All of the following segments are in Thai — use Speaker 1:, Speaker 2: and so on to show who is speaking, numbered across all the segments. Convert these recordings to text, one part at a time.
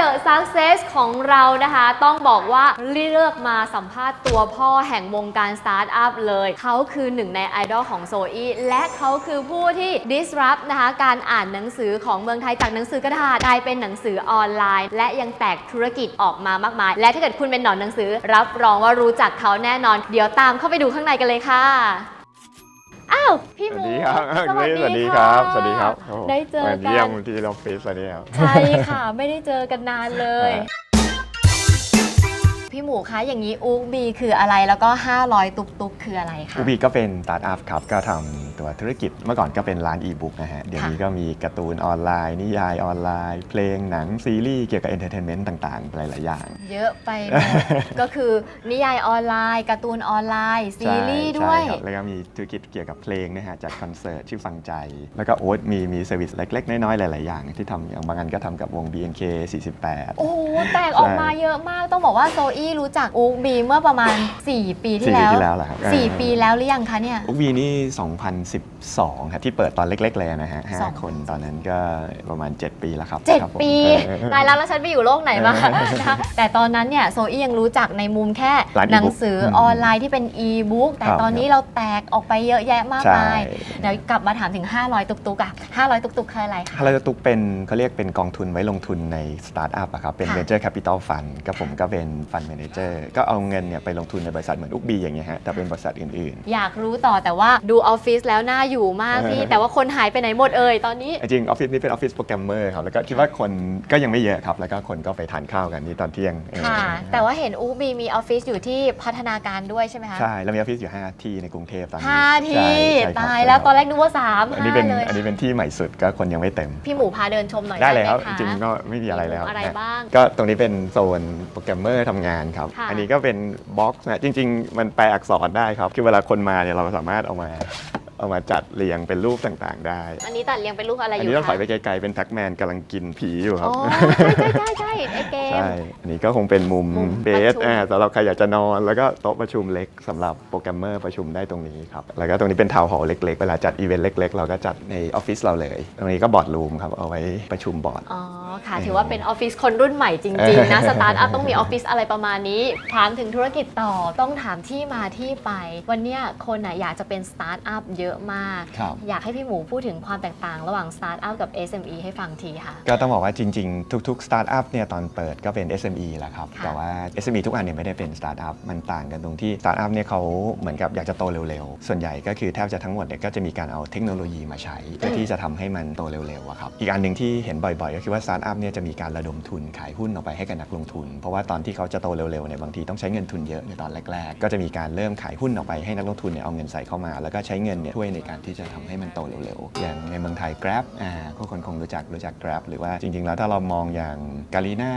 Speaker 1: The Success ของเรานะคะ ต้องบอกว่าเลือกมาสัมภาษณ์ตัวพ่อแห่งวงการสตาร์ทอัพเลย เขาคือหนึ่งในไอดอลของโซอีและเขาคือผู้ที่ disrupt นะคะการอ่านหนังสือของเมืองไทยจากหนังสือกระดาษกลายเป็นหนังสือออนไลน์ และยังแตกธุรกิจออกมามากมาย และถ้าเกิดคุณเป็นหนอนหนังสือ รับรองว่ารู้จักเขาแน่นอน เดี๋ยวตามเข้าไปดูข้างในกันเลยค่ะาวพี่
Speaker 2: ส
Speaker 1: ห
Speaker 2: วั
Speaker 1: มู
Speaker 2: สดีครับ
Speaker 1: สวัส
Speaker 2: สวัส
Speaker 1: ดี
Speaker 2: ดี
Speaker 1: ค
Speaker 2: ค
Speaker 1: รั
Speaker 2: รับบสวัสดีครับโโห
Speaker 1: ได้เจอ
Speaker 2: มา
Speaker 1: กั
Speaker 2: เยี่ยม
Speaker 1: น
Speaker 2: ที่ออฟฟิศวันนี้ครับ
Speaker 1: ใช่ค่ะ ไม่ได้เจอกันนานเลย
Speaker 2: อ่
Speaker 1: พี่หมูคะอย่างนี้อูกบีคืออะไรแล้วก็ 500 ตุกตุกคืออะไรคะ
Speaker 2: อูบีก็เป็นสตาร์ทอัพครับก็ทำ ตัวธุรกิจเมื่อก่อนก็เป็นร้านอีบุ๊กนะฮะ เดี๋ยวนี้ก็มีการ์ตูนออนไลน์ นิยายออนไลน์ เพลงหนังซีรีส์เกี่ยวกับเอนเตอร์เทนเมนต์ต่างๆ หลาย ๆ อย่าง
Speaker 1: เยอะไปหมดก็คือนิยายออนไลน์การ์ตูนออนไลน์ ซีรีส์
Speaker 2: ใช่
Speaker 1: ด้วย
Speaker 2: ใช่ครับ แล้วก็มีธุรกิจเกี่ยวกับเพลงนะฮะจัดคอนเสิร์ตชื่อฟังใจ แล้วก็โอ๊ตมีมีเซอร์วิสเล็ก ๆ น้อย ๆ หลาย ๆ อย่าง ที่ทำอย่างบางอันก็ทำกับวง BNK 48
Speaker 1: โอ้โหแตกออกมาเยอะมากต้องบอกว่าโซอี้รู้จักอูกบีเมื่อประมาณ 4 ปีที่
Speaker 2: สี่
Speaker 1: แล้ว
Speaker 2: ปีที่แล้วเหรอครับ
Speaker 1: 4ปีแล้วหรือยังคะเนี่ย
Speaker 2: อุกวีนี่2012 ครับ ที่เปิดตอนเล็ก ๆ เลยนะฮะห้า
Speaker 1: สอง
Speaker 2: คนตอนนั้นก็ประมาณ 7 ปีแล้วครับ
Speaker 1: เจ็ด
Speaker 2: ครับผม
Speaker 1: ปี
Speaker 2: เออ
Speaker 1: ตายแล้วแล้วฉันไปอยู่โลกไหนมา นะคะแต่ตอนนั้นเนี่ยโซอี้ยังรู้จักในมุมแค่
Speaker 2: ร้าน e-book
Speaker 1: หนังสือออนไลน์ที่เป็นอีบุ๊กแต่
Speaker 2: ครับ
Speaker 1: ตอนนี้เราแตกออกไปเยอะแยะมาก
Speaker 2: ใช่
Speaker 1: มายเดี๋ยวกลับมาถามถึง 500 ตุกตุกอะ500 ตุกตุกคืออะไรคะ
Speaker 2: ฮาราตุกเป็นเขาเรียกเป็นกองทุนไว้ลงทุนในสตาร์ทอัพอะครับ เป็น
Speaker 1: ค่ะ
Speaker 2: Venture Capital Fund ก็ผมก็เป็น Fund Manager ก็เอาเงินเนี่ยไปลงทุนในบริษัทเหมือนอุกบีอย่างเงี้ยฮะแต่เป็นบริษัทอื่น
Speaker 1: อยากรู้ต่อแต่ว่าดูออฟฟิศแล้วน่าอยู่มากพี่
Speaker 2: เออ
Speaker 1: แต่ว่าคนหายไปไหนหมดเอ่ยตอนนี้
Speaker 2: ๆจริงออฟฟิศนี้เป็นออฟฟิศโปรแกรมเมอร์ครับ แล้วก็คิดว่าคนก็ยังไม่เยอะครับ แล้วก็คนก็ไปทานข้าวกันนี่ตอนเที่ยงเออ
Speaker 1: ค่ะ แต่ว่าเห็นอูบีมีออฟฟิศอยู่ที่พัฒนาการด้วยใช่ไหมคะ
Speaker 2: ใช่แล้วมีออฟฟิศอยู่ 5 ที่ในกรุงเทพตอนนี้
Speaker 1: ห้า
Speaker 2: ใช่
Speaker 1: ที่
Speaker 2: ใช่ครับ
Speaker 1: ตาย
Speaker 2: ใช่
Speaker 1: แล้ว
Speaker 2: ครับ
Speaker 1: ตอนแรกนึกว่าสาม
Speaker 2: อันนี้
Speaker 1: ห้า
Speaker 2: เป็น
Speaker 1: เลย
Speaker 2: อันนี้เป็นที่ใหม่สุดก็คนยังไม่เต็ม
Speaker 1: พี่หมูพาเดินชมหน่อย
Speaker 2: ได้
Speaker 1: ได้
Speaker 2: แล้ว
Speaker 1: ไหมคะ
Speaker 2: จริงๆก็ไม่มีอะไรแล้ว
Speaker 1: มีมุมอะไร
Speaker 2: นะ
Speaker 1: บ้าง
Speaker 2: ก็ตรงนี้เป็นโซนโปรแกรมเมอร์ทำงานครับ
Speaker 1: ค่ะ
Speaker 2: อันนี้ก็เป็นบ็อกซ์นะจริง ๆ มันแปลอักษรได้ครับคือเวลาคนมาเนี่ยเราสามารถเอามาเอามาจัดเรียงเป็นรูปต่างๆ ได้
Speaker 1: อันนี้ตัดเรียงเป็นรูปอะไรอ
Speaker 2: อัน
Speaker 1: ยู่
Speaker 2: นี้ต้องถ
Speaker 1: คะ
Speaker 2: อยไปไกลๆเป็นแพ็กแมนกำลังกินผีอยู่ครับ
Speaker 1: อ๋อใช่ใช่ใช่ใช่ไอเกม
Speaker 2: ใช่ อันนี้ก็คงเป็นมุม
Speaker 1: มุม
Speaker 2: เบ
Speaker 1: ประ
Speaker 2: ส
Speaker 1: ชุม
Speaker 2: อ่าสำหรับใครอยากจะนอน แล้วก็โต๊ะประชุมเล็กสำหรับโปรแกรมเมอร์ประชุมได้ตรงนี้ครับ แล้วก็ตรงนี้เป็นทาวน์ฮอลล์เล็กๆ เวลาจัดอีเวนต์เล็ก ๆ เราก็จัดในออฟฟิศเราเลย ตรงนี้ก็บอร์ดรูมครับ เอาไว้ประชุมบอร์ด
Speaker 1: อ๋อค่ะ ถือว่าเป็นออฟฟิศคนรุ่นใหม่จริง ๆ นะ สตาร์ทอัพต้องมีออฟฟิศอะไรประมาณนี้ ถามถึงธุรกิจต่อต้องถามที่มาที่ไป วันเนี้ยคนน่ะอยากจะเป็นสตาร์ทอัพเยอะมาก
Speaker 2: ครับ
Speaker 1: อยากให้พี่หมูพูดถึงความแตกต่างระหว่างสตาร์ทอัพกับ SME ให้ฟังทีค่ะ
Speaker 2: ก็ต้องบอกว่าจริง ๆ ทุกๆ สตาร์ทอัพเนี่ยตอนเปิดก็เป็น SME แหละครับ
Speaker 1: ค่ะ
Speaker 2: แต่ว่า SME ทุกอันเนี่ยไม่ได้เป็นสตาร์ทอัพ มันต่างกันตรงที่สตาร์ทอัพเนี่ยเขาเหมือนกับอยากจะโตเร็วๆ ส่วนใหญ่ก็คือแทบจะทั้งหมดเนี่ยก็จะมีการเอาเทคโนโลยีมาใช้ เพื่อที่จะทำให้มันโตเร็วๆอะครับ อีกอันหนึ่งที่เห็นบ่อยๆ ก็คือว่าสตาร์ทอัพเนี่ยจะมีการระดมทุนขายหุ้นออกไปให้กับนักลงทุน เพราะว่าตอนที่เขาจะโตเร็วๆเนี่ยบางทีต้องใช้เงินทุนเยอะในตอนแรกๆ ก็จะมีการเริ่มขายหุ้นออกไปให้นักลงทุนเนี่ยเอาเงินใส่เข้ามา แล้วก็ใช้เงินเนี่ยช่วยในการที่จะทำให้มันโตเร็วๆ อย่างในเมืองไทย Grab อ่าพวกคนคงรู้จักรู้จัก Grab หรือว่าจริงๆ แล้วถ้าเรามองอย่างกาลีนา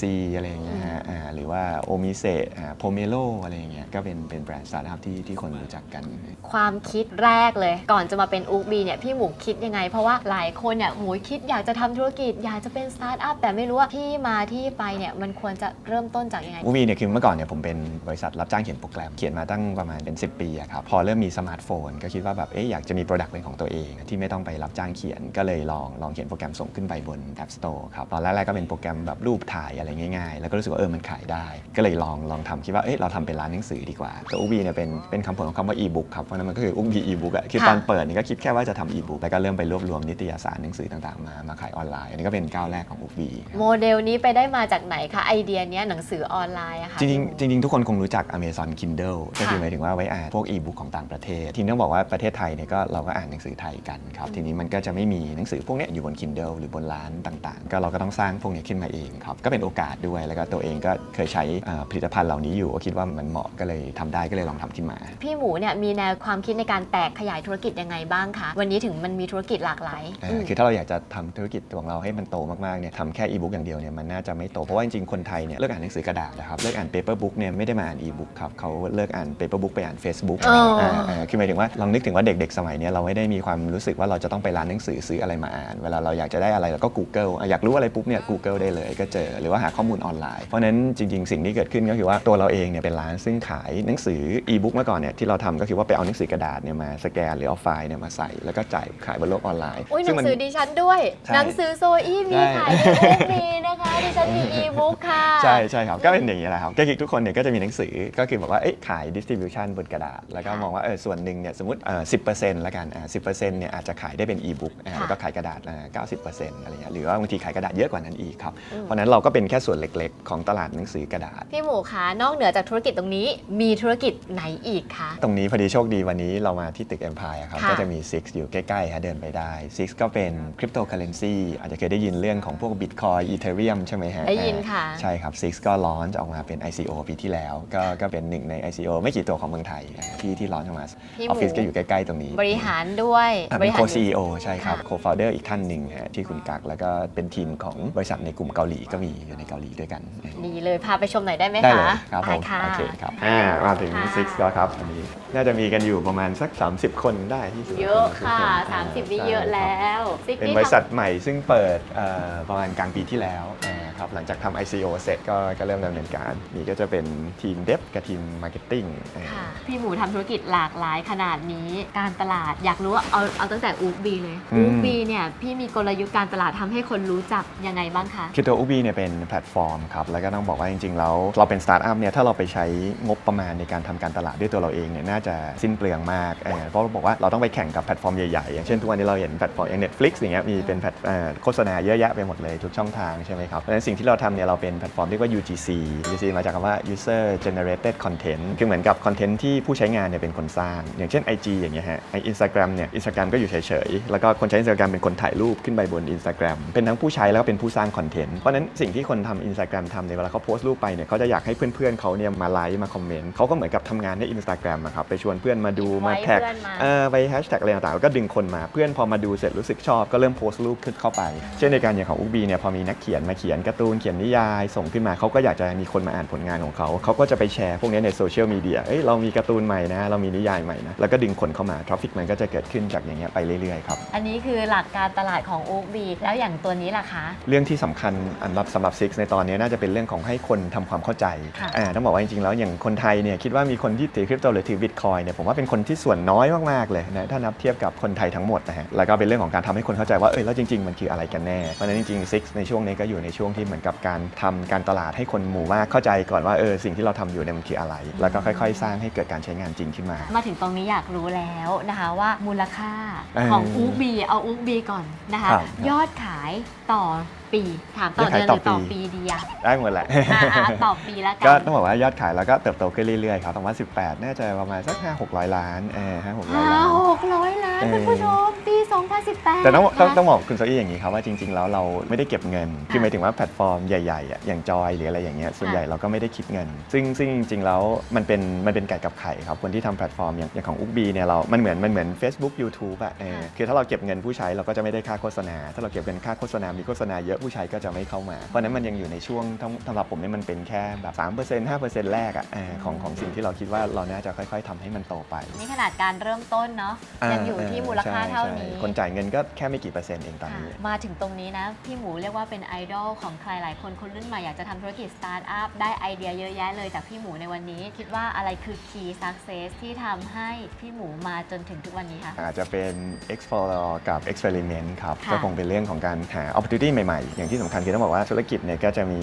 Speaker 2: ซีอะไรอย่างเงี้ยฮะอ่าหรือว่าโอมิเซอ่าโพเมโลอะไรอย่างเงี้ยก็เป็นเป็นแบรนด์สตาร์ทอัพที่ที่คนรู้จักกัน
Speaker 1: ความคิดแรกเลย ก่อนจะมาเป็นอูกบีเนี่ยพี่หมูคิดยังไง เพราะว่าหลายคนเนี่ยหมูคิดอยากจะทำธุรกิจอยากจะเป็นสตาร์ทอัพแต่ไม่รู้ว่าที่มาที่ไปเนี่ยมันควรจะเริ่มต้นจากยังไง
Speaker 2: มูวีเนี่ยคือเมื่อก่อนเนี่ยผมเป็นบริษัทรับจ้างเขียนโปรแกรมเขียนมาตั้งประมาณเป็น 10 ปีอะครับพอเริ่มมีสมาร์ทโฟนก็คิดว่าแบบเอ๊ะอยากจะมีโปรดักต์เป็นของตัวเอง ที่ไม่ต้องไปรับจ้างเขียนก็เลยลองลองเขียนโปรแกรมส่งขึ้นไปบน App Store ครับตอนแรกๆก็เป็นโปรแกรมแบบรูปถ่ายอะไรง่ายๆ แล้วก็รู้สึกว่าเออมันขายได้ ก็เลยลองลองทำคิดว่าเอ๊ะเราทำเป็นร้านหนังสือดีกว่าตัวอูบีเนี่ยเป็นเป็นคำผลของคำว่า e-book ครับเพราะฉะนั้นมันก็คืออูบี e-book อะคือ
Speaker 1: ค่ะ
Speaker 2: ตอนเปิดเนี่ยก็คิดแค่ว่าจะทำ e-book แล้วก็เริ่มไปรวบรวมนิตยสารหนังสือต่างๆมามาขายออนไลน์อันนี้ก็เป็นก้าวแรกของอูบี
Speaker 1: โมเดลนี้ไปได้มาจากไหนคะไอเดียเนี้ยหนังสือออนไลน์อะค่ะ
Speaker 2: จริง
Speaker 1: พี่หมู
Speaker 2: ๆจริงๆทุกคนคงรู้จัก Amazon Kindle ก็คือหมายถึงว่าไว้อ่านพวกอีบุ๊กของต่างประเทศทีนี้ต้องบอกว่าประเทศไทยเนี่ยก็เราก็อ่านหนังสือไทยกันครับ ทีนี้มันก็จะไม่มีหนังสือพวกเนี้ยอยู่บน Kindle หรือบนร้านต่างๆ ก็เราก็ต้องสร้างพวกนี้ขึ้นมาเองครับก็เป็นโอกาสด้วยแล้วก็ตัวเองก็เคยใช้อ่าผลิตภัณฑ์เหล่านี้อยู่ก็คิดว่ามันเหมาะก็เลยทำได้ก็เลยลองทำขึ้นมา
Speaker 1: พี่หมูเนี่ยมีแนวความคิดในการแตกขยายธุรกิจยังไงบ้างคะวันนี้ถึงมันมีธุรกิจหลากหลาย
Speaker 2: อ่า
Speaker 1: อืม
Speaker 2: คือถ้าเราอยากจะทำธุรกิจของเราให้มันโตมากๆเนี่ยทำแค่อีบุ๊กอย่างเดียวเนี่ยมันน่าจะไม่โต เพราะว่าจริงๆ คนไทยเนี่ยเลิกอ่านหนังสือกระดาษนะครับเลิกอ่านเปเปอร์บุ๊กเนี่ยไม่ได้มาอ่านอีบุ๊กครับเขาเลิกอ่านเปเปอร์บุ๊กไปอ่าน Facebook
Speaker 1: อ๋ออ่า
Speaker 2: อ่าคือหมายถึงว่าลองนึกถึงว่าเด็กๆ สมัยเนี้ยเราไม่ได้มีความรู้สึกว่าเราจะต้องไปร้านหนังสือซื้ออะไรมาอ่าน เวลาเราอยากจะได้อะไรเราก็ Google อะอยากรู้อะไรปุ๊บเนี่ย Google ได้เลยก็เจอหรือว่าหาข้อมูลออนไลน์ เพราะฉะนั้นจริงๆ สิ่งที่เกิดขึ้นก็คือว่าตัวเราเองเนี่ยเป็นร้านซึ่งขายหนังสืออีบุ๊กเมื่อก่อนเนี่ยที่เราทำก็คือว่าไปเอาหนังสือกระดาษเนี่ยมาสแกนหรือเอาไฟล์เนี่ยมาใส่แล้วก็จ่ายขายบนโลกออนไลน์
Speaker 1: อุ้ยห
Speaker 2: ซึ่
Speaker 1: นัง
Speaker 2: มั
Speaker 1: สือดิฉันด้วย
Speaker 2: ใช่
Speaker 1: หนังสือโซอี้มี
Speaker 2: ใช่
Speaker 1: ขายในบุ๊กมีนะคะดิฉันมีอีบุ๊กค่ะ
Speaker 2: ใช่ใช่ครับก็เป็นอย่างนี้แหละครับก็คือทุกคนเนี่ยก็จะมีหนังสือก็คือบอกว่าเอ๊ะขาย distribution บนกระดาษแล้วก็
Speaker 1: ค่ะ
Speaker 2: มองว่าเออส่วนหนึ่งเนี่ยสมมติเอ่อสิบเปอร์เซ็นต์ละกันอ่าสิบเปอร์เซ็นต์เนี่ยอาจจะขายได้เป็น e-book อ่า
Speaker 1: ค่ะ
Speaker 2: แล้วก็ขายกระดาษเก้าสิบเปอร์เซ็นต์อะไรเงี้ยหรือว่าบางทีขายกระดาษเยอะกว่านั้นอีกครับ
Speaker 1: อืม
Speaker 2: เพราะฉะนั้นเราก็เป็นแค่ส่วนเล็กๆ ของตลาดหนังสือกระดาษ
Speaker 1: พี่หมูคะนอกเหนือจากธุรกิจตรงนี้ มีธุรกิจไหนอีกคะ
Speaker 2: ตรงนี้พอดีโชคดีวันนี้เรามาที่ตึก Empire ครับ
Speaker 1: ค่ะ
Speaker 2: ก็จะมี Six อยู่ใกล้ๆฮะเดินไปได้ Six ก็เป็นคริปโตเคอเรนซีอาจจะเคยได้ยินเรื่องของพวก Bitcoin Ethereum ใช่ไหมฮะ
Speaker 1: ได้ยิน
Speaker 2: อ่า
Speaker 1: ค่ะ
Speaker 2: ใช่ครับ Six ก็ลอนออกมาเป็น ICO ปีที่แล้ว ก็ก็เป็นหนึ่งใน ICO ไม่กี่ตัวของเมืองไทยอ่าที่ที่ลอนออกมา
Speaker 1: พี่ห
Speaker 2: อ
Speaker 1: มู
Speaker 2: อฟฟิศก็อยู่ใกล้ๆตรงนี้
Speaker 1: บริหารด้วย
Speaker 2: อ่า
Speaker 1: บ
Speaker 2: เป็น
Speaker 1: ริหา
Speaker 2: โค
Speaker 1: ร
Speaker 2: CEO ใช่ครับ
Speaker 1: ค่ะ
Speaker 2: โคฟ o u เดอร์อีกท่านหนึ่งฮะที่คุณกักแล้วก็เป็นทีมของบริษัทในกลุ่มเกาหลีก็มีอยู่ในเกาหลีด้วยกัน
Speaker 1: ดีเลยพาไปชมหน่อยได้ไหม
Speaker 2: ได้
Speaker 1: คะ
Speaker 2: เลยครับผม
Speaker 1: ไปค่ะ
Speaker 2: โอเคครับอ่ามาถึง
Speaker 1: ค่ะ
Speaker 2: Six แล้วครับอันนี้น่าจะมีกันอยู่ประมาณสัก 30 คนได้ที่สุด
Speaker 1: เยอะค่ะ
Speaker 2: อ่
Speaker 1: 30 นี่
Speaker 2: ใช่
Speaker 1: เยอะ
Speaker 2: ครับ
Speaker 1: แล้วซิก
Speaker 2: เป็น
Speaker 1: นี่
Speaker 2: บริษัท
Speaker 1: ท
Speaker 2: ใหม่ซึ่งเปิดเอ่อประมาณกลางปีที่แล้วอ่า ครับหลังจากทำ ICO เสร็จก็ก็เริ่มดำเนินการ นี่ก็จะเป็นทีมเดฟกับทีมมาร์เก็ตติ้งำ
Speaker 1: ค่ะพี่หมูทำธุรกิจหลากหลายขนาดนี้การตลาดอยากรู้ว่าเอาเอาตั้งแต่อูบีเลยอูบีเนี่ยพี่มีกลยุทธ์การตลาดทำให้คนรู้จักยังไงบ้างคะ
Speaker 2: คือตัวอูบีเนี่ยเป็นแพลตฟอร์มครับแล้วก็ต้องบอกว่าจริงๆแล้วเราเป็นสตาร์ทอัพเนี่ยถ้าเราไปใช้งบประมาณในการทำการตลาดด้วยตัวเราเองเนี่ยน่าจะสิ้นเปลืองมากเออเพราะเราบอกว่าเราต้องไปแข่งกับแพลตฟอร์มใหญ่ๆอย่างเช่นทุกวันนี้เราเห็นแพลตฟอร์มอย่าง Netflix อย่างเงี้ยมีเป็นแพลตเอ่อโฆษณาเยอะแยะไปหมดเลยทุกช่องทางใช่ไหมครับเพราะฉะนั้นสิ่งที่เราทำเนี่ยเราเป็นแพลตฟอร์มเรียกว่า UGC UGC มาจากคำว่า user generated content คือเหมือนกับคอนเทนต์ที่ผู้ใช้งานเนี่ยเป็นคนสร้าง อย่างเช่น IG อย่างเงี้ยฮะไออินสตาแกรมเนี่ยอินสตาแกรมก็อยู่เฉยๆ แล้วก็คนใช้อินสตาแกรมเป็นคนถ่ายรูปขึ้นไปบน Instagram เป็นทั้งผู้ใช้แล้วก็เป็นผู้สร้างคอนเทนต์เพราะฉะนั้นสิ่งที่คนทำอินสตาแกรมทำเนี่ยเวลาเขาโพสต์รูปไปเนี่ยเขาจะอยากให้เพื่อนๆเขาเนี่ยมาไลค์มาคอมเมนต์เขาก็เหมือนกับทำงานใน Instagram อะครับไปชวนเพื่อนมาดูมา
Speaker 1: ไว้
Speaker 2: แท็ก
Speaker 1: เพื่อนมา
Speaker 2: เออไปแฮชแท็กอะไรต่างๆแล้วก็ดึงคนมาเพื่อนพอมาดูเสร็จรู้สึกชอบก็เริ่มโพสต์รูปขึ้นเข้าไป เช่นในการอย่างของอุบีเนี่ยพอมีนักเขียนมาเขียนการ์ตูนเขียนนิยาย ส่งขึ้นมาเขาก็อยากจะมีคนมาอ่านผลงานของเขาเขาก็จะไปแชร์พวกนี้ในโซเชียลมีเดียเอ้ยเรามีการ์ตูนใหม่นะ เรามีนิยายใหม่นะแล้วก็ดึงคนเข้ามาทราฟฟิกมันก็จะเกิดขึ้นจากอย่างเงี้ยไปเรื่อยๆครับ
Speaker 1: อันนี้คือหลักการตลาดของอูบีแล้วอย่างตัวนี้ล่ะคะ
Speaker 2: เรื่องที่สำคัญอันรับสำหรับ Six ในตอนนี้น่าจะเป็นเรื่องของให้คนทำความเข้าใจ
Speaker 1: ค่ะ
Speaker 2: อ่าต้องบอกว่าจริงๆแล้วอย่างคนไทยเนี่ยคิดว่ามีคนที่ถือคริปโตหรือถือบิตคอยเนี่ยผมว่าเป็นคนที่ส่วนน้อยมากๆเลยนะถ้านับเทียบกับคนไทยทั้งหมดนะฮะแล้วก็เป็นเรื่องของการทำให้คนเข้าใจว่าเออแล้วจริง ๆมันคืออะไรกันแน่เพราะฉะนั้นจริงๆ Six ในช่วงนี้ก็อยู่ในช่วงที่เหมือนกับการทำการตลาดให้คนหมู่มากเข้าใจก่อนว่าเออสิ่งที่เราทำอยู่เนี่ยมันคืออะไร แล้วก็ค่อย ๆ สร้างให้เกิดการใช้งานจริงขึ้นมา
Speaker 1: มาถึงตรงนี้อยากรู้แล้วนะคะว่ามูลค่า
Speaker 2: เออ
Speaker 1: ของอูบีเอาอูบีก่อนนะคะ
Speaker 2: ครับ
Speaker 1: ยอดขายต่อปี ถามต่อย
Speaker 2: อดขาย
Speaker 1: เดือนหรือ
Speaker 2: ต่
Speaker 1: ต่
Speaker 2: อ
Speaker 1: อ
Speaker 2: ปี
Speaker 1: ปีดีอะ
Speaker 2: ได้หมดแหละ
Speaker 1: อ่าๆต่อปีแล้วกั
Speaker 2: ก็
Speaker 1: น
Speaker 2: ต้องบอกว่ายอดขายแล้วก็เติบโตขึ้นเรื่อยๆครับ2018 น่าจะประมาณสัก 5 600 ล้านเออ5 600
Speaker 1: ห้า
Speaker 2: ล้าน
Speaker 1: หกร้อยล้าน
Speaker 2: เออ
Speaker 1: คุณผู้ชม ปี 2018
Speaker 2: แต่ต้องต้อง
Speaker 1: นะ
Speaker 2: ต้องบอกคุณโซอี้อย่างนี้ครับว่าจริง ๆ แล้วเราไม่ได้เก็บเงิน คือ
Speaker 1: ค่ะ
Speaker 2: หมายถึงว่าแพลตฟอร์มใหญ่ๆอะอย่างจอยหรืออะไรอย่างเงี้ยส่วน
Speaker 1: ค่ะ
Speaker 2: ใหญ่เราก็ไม่ได้คิดเงิน ซึ่งซึ่งจริงๆแล้วมันเป็นมันเป็นไก่กับไข่ครับคนที่ทำแพลตฟอร์มอย่างอย่างของอุกบีเนี่ยเรา มันเหมือนมันเหมือน Facebook YouTube อะเออคือถ้าเราเก็บเงินผู้ใช้เราก็จะไม่ได้ค่าโฆษณา ถ้าเราเก็บเงินค่าโฆษณามีโฆษณาเยอะผู้ใช้ก็จะไม่เข้ามา เพราะฉะนั้นมันยังอยู่ในช่วงทั้งสำหรับผมเนี่ยมันเป็นแค่แบบ3% 5%แรกอะเออของของสิ่งที่เราคิดว่าเราน่าจะค่อย ๆทำให้มันโตไป
Speaker 1: นี่ขนาดการเริ่มต้นเนาะยังอยู่ที่มูลค่าเท่านี้
Speaker 2: ใช่คนจ่ายเงินก็แค่ไม่กี่เปอร์เซ็นต์เองตอน
Speaker 1: ค่ะ
Speaker 2: นี้
Speaker 1: มาถึงตรงนี้นะ พี่หมูเรียกว่าเป็นไอดอลของใครหลายคนคนรุ่นใหม่อยากจะทำธุรกิจสตาร์ทอัพได้ไอเดียเยอะแยะเลยจากพี่หมูในวันนี้ คิดว่าอะไรคือ key success ที่ทำให้พี่หมูมาจนถึงทุกวันนี้คะ
Speaker 2: อาจจะเป็น explore กับ experiment ครับ
Speaker 1: ค่ะ
Speaker 2: ก็คงเป็นเรื่องของการหา opportunity ใหม่ๆอย่างที่สำคัญคือต้องบอกว่าธุรกิจเนี่ยก็จะมี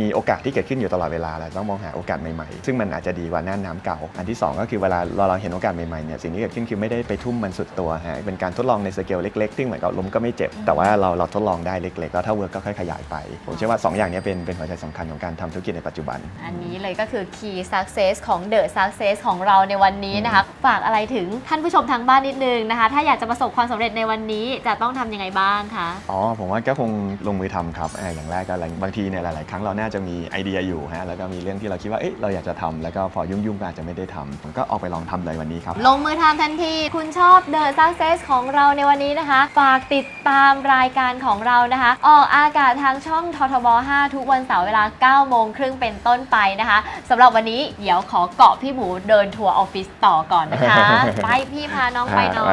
Speaker 2: มีโอกาสที่เกิดขึ้นอยู่ตลอดเวลาแหละต้องมองหาโอกาสใหม่ๆ ซึ่งมันอาจจะดีกว่าหน้าน้ำเก่า อันที่ 2 ก็คือเวลาเราเราเห็นโอกาสใหม่ๆเนี่ยสิ่งที่เกิดขึ้นคือไม่ได้ไปทุ่มมันสุดตัวฮะเป็นการทดลองในสเกลเล็กๆซึ่งเหมือนกับล้มก็ไม่เจ็บ แต่ว่าเราเราทดลองได้เล็กๆแล้วถ้าเวิร์กก็ค่อยขยายไป ผมเชื่อว่าสองอย่างเนี้เป็นเป็นหัวใจสำคัญของการทำธุรกิจในปัจจุบัน
Speaker 1: อันนี้เลยก็คือ key success ของ the success ของเราในวันนี้นะคะฝากอะไรถึงท่านผู้ชมทางบ้านนิดนึงนะคะ ถ้าอยากจะประสบความสำเร็จในวันนี้จะต้องทำยังไงบ้างคะ
Speaker 2: อ๋อผมว่าก็คงลงมือมือทำครับอ่าอย่างแรกก็บางทีเนี่ยหลาย ๆ ครั้งเราน่าจะมีไอเดียอยู่ฮะแล้วก็มีเรื่องที่เราคิดว่าเอ๊ะเราอยากจะทำแล้วก็พอยุ่ง ๆ ก็อาจจะไม่ได้ทำผมก็ออกไปลองทำเลยวันนี้ครับ
Speaker 1: ลงมือทำทันที คุณชอบ The Success ของเราในวันนี้นะคะ ฝากติดตามรายการของเรานะคะ ออกอากาศทางช่องททบ 5 ทุกวันเสาร์เวลา 9 โมงครึ่งเป็นต้นไปนะคะสำหรับวันนี้เดี๋ยวขอเกาะพี่หมูเดินทัวร์ออฟฟิศต่อก่อนนะคะ ไปพี่พาน้องไปหน่อย